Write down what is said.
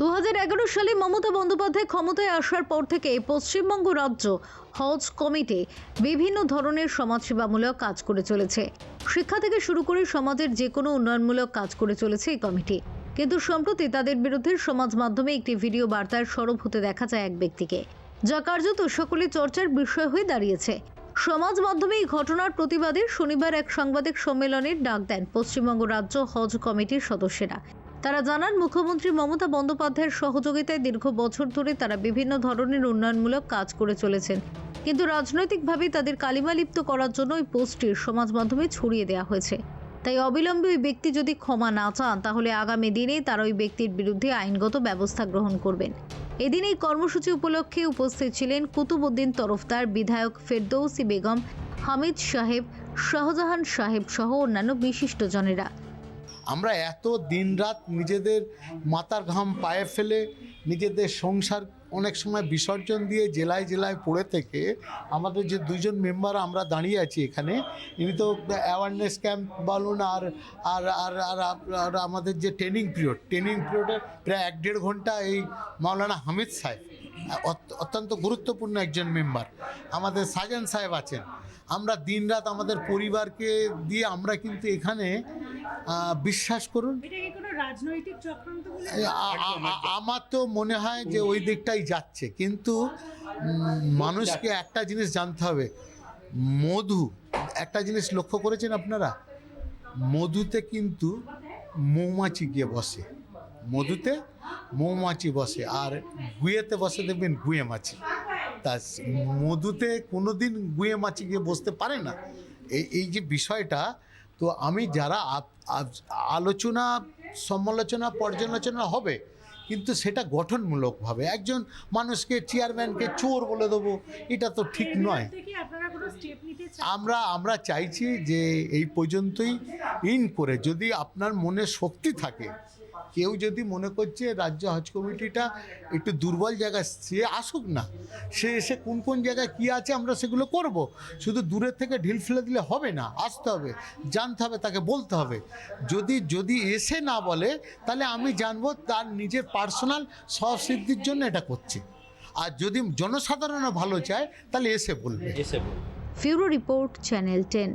দু হাজার এগারো সালে মমতা বন্দ্যোপাধ্যায় ক্ষমতায় আসার পর থেকে পশ্চিমবঙ্গ রাজ্য হজ কমিটি বিভিন্ন ধরনের সমাজসেবামূলক কাজ করে চলেছে। শিক্ষা থেকে শুরু করে সমাজের যে কোনো উন্নয়নমূলক কাজ করে চলেছে এই কমিটি। কিন্তু সম্প্রতি তাদের বিরুদ্ধে সমাজ মাধ্যমে একটি ভিডিও বার্তার সরব হতে দেখা যায় এক ব্যক্তিকে। যা কার্যত সকলে চর্চার বিষয় হয়ে দাঁড়িয়েছে। সমাজ মাধ্যমে এই ঘটনার প্রতিবাদে শনিবার এক সাংবাদিক সম্মেলনের ডাক দেন পশ্চিমবঙ্গ রাজ্য হজ কমিটির সদস্যরা। তারা জানান, মুখ্যমন্ত্রী মমতা বন্দ্যোপাধ্যায়ের সহযোগিতায় দীর্ঘ বছর ধরে তারা বিভিন্ন ধরনের উন্নয়নমূলক কাজ করে চলেছেন। কিন্তু রাজনৈতিকভাবে তাদের কালিমালিপ্ত করার জন্য ওই পোস্টটি সমাজ মাধ্যমে ছড়িয়ে দেওয়া হয়েছে। তাই অবিলম্বে ওই ব্যক্তি যদি ক্ষমা না চান, তাহলে আগামী দিনে তারা ওই ব্যক্তির বিরুদ্ধে আইনগত ব্যবস্থা গ্রহণ করবেন। এদিন এই কর্মসূচি উপলক্ষে উপস্থিত ছিলেন কুতুবুদ্দিন তরফদার বিধায়ক ফেরদৌসি বেগম, হামিদ সাহেব, শাহজাহান সাহেব সহ অন্যান্য বিশিষ্টজনেরা আমরা এত দিনরাত নিজেদের মাথার ঘাম পায়ে ফেলে নিজেদের সংসার অনেক সময় বিসর্জন দিয়ে জেলায় জেলায় পড়ে থেকে আমাদের যে দুজন মেম্বার আমরা দাঁড়িয়ে আছি এখানে, ইনি তো অ্যাওয়ারনেস ক্যাম্প বলুন আর আর আর আর আমাদের যে ট্রেনিং পিরিয়ড ট্রেনিং পিরিয়ডে প্রায় এক দেড় ঘণ্টা এই মাওলানা হামিদ সাহেব অত্যন্ত গুরুত্বপূর্ণ একজন মেম্বার। আমাদের সাজান সাহেব আছেন। আমরা দিনরাত আমাদের পরিবারকে দিয়ে আমরা কিন্তু এখানে বিশ্বাস করুন। আমার তো মনে হয় যে ওই দিকটাই যাচ্ছে। কিন্তু মানুষকে একটা জিনিস জানতে হবে। মধু একটা জিনিস লক্ষ্য করেছেন আপনারা? মধুতে কিন্তু মৌমাছি গিয়ে বসে। মধুতে মৌমাছি বসে। আর গুয়েতে বসে দেখবেন গুয়ে মাছি। তা মধুতে কোনো দিন গুয়ে মাছি গিয়ে বসতে পারে না। এই এই যে বিষয়টা তো আমি যারা আলোচনা সমালোচনা পর্যালোচনা হবে কিন্তু সেটা গঠনমূলকভাবে একজন মানুষকে চেয়ারম্যানকে চোর বলে দেবো এটা তো ঠিক নয়। আমরা আমরা চাইছি যে এই পর্যন্তই ইন করে যদি আপনার মনে শক্তি থাকে কেউ যদি মনে করছে রাজ্য হজ কমিটিটা একটু দুর্বল জায়গায় সে আসুক না। সে এসে কোন কোন জায়গায় কী আছে আমরা সেগুলো করব। শুধু দূরের থেকে ঢিল ফেলে দিলে হবে না আসতে হবে জানতে হবে তাকে বলতে হবে। যদি যদি এসে না বলে তাহলে আমি জানব তার নিজের পার্সোনাল স্বসিদ্ধির জন্য এটা করছে। আর যদি জনসাধারণও ভালো চায় তাহলে এসে বলবে। ফিউরো রিপোর্ট চ্যানেল টেন।